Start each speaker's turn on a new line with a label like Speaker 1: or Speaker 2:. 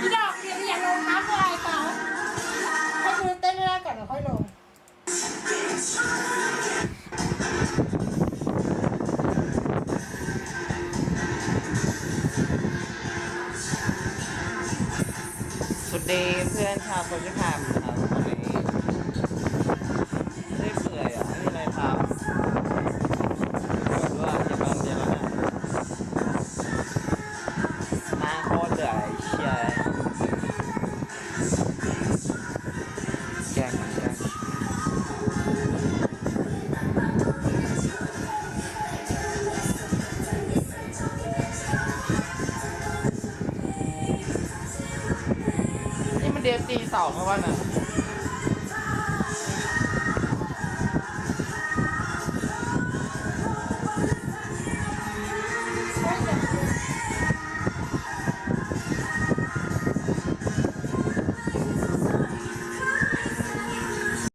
Speaker 1: พี่ดอกเดี๋ยวอย่าลงนะเมื่อไเปาให้ดูเต้นได้ก่อนเดี๋วค่อยลง
Speaker 2: day เพื่อนชาวโคจิคาม เดฟตีเสงเพราะว่าน่ะ
Speaker 1: ใ